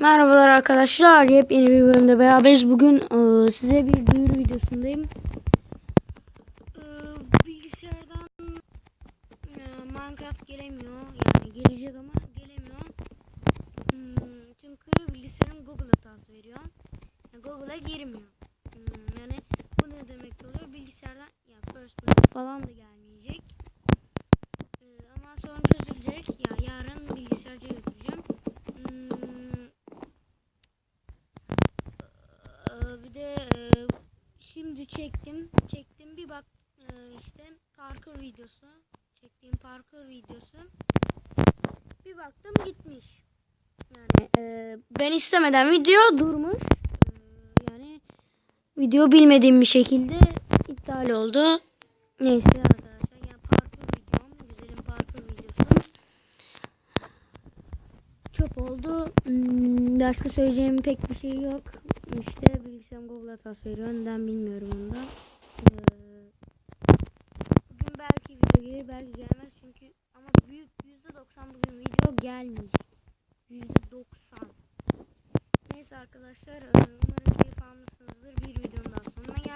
Merhabalar arkadaşlar. Yepyeni bir bölümde beraberiz. Bugün e, size bir duyuru videosundayım. E, bilgisayardan e, Minecraft gelemiyor. Yani gelecek ama gelemiyor. Hmm, çünkü bilgisayarım Google hatası veriyor. Google'a girmiyor. Hmm, yani bu ne demek oluyor? Bilgisayardan ya first person falan da gelmeyecek. E, ama sorun çözülecek. Ya yarın bilgisayarcıya götüreceğim. Hmm, ee, bir de e, şimdi çektim. Çektim bir bak e, işte parkur videosu. Çektiğim parkur videosu. Bir baktım gitmiş. Yani e, ben istemeden video durmuş. E, yani video bilmediğim bir şekilde iptal oldu. Neyse arkadaşlar yani parkur videom. Güzelim parkur videosu çöp oldu. Hmm, başka söyleyeceğim pek bir şey yok. İşte bilgisayarım Google hatası veriyor. Neden bilmiyorum onu da. Ee, bugün belki video gelir belki gelmez çünkü ama büyük %90 bugün video gelmeyecek. %90. Neyse arkadaşlar e, umarım keyif almışsınızdır. Bir videonun daha sonuna geldik.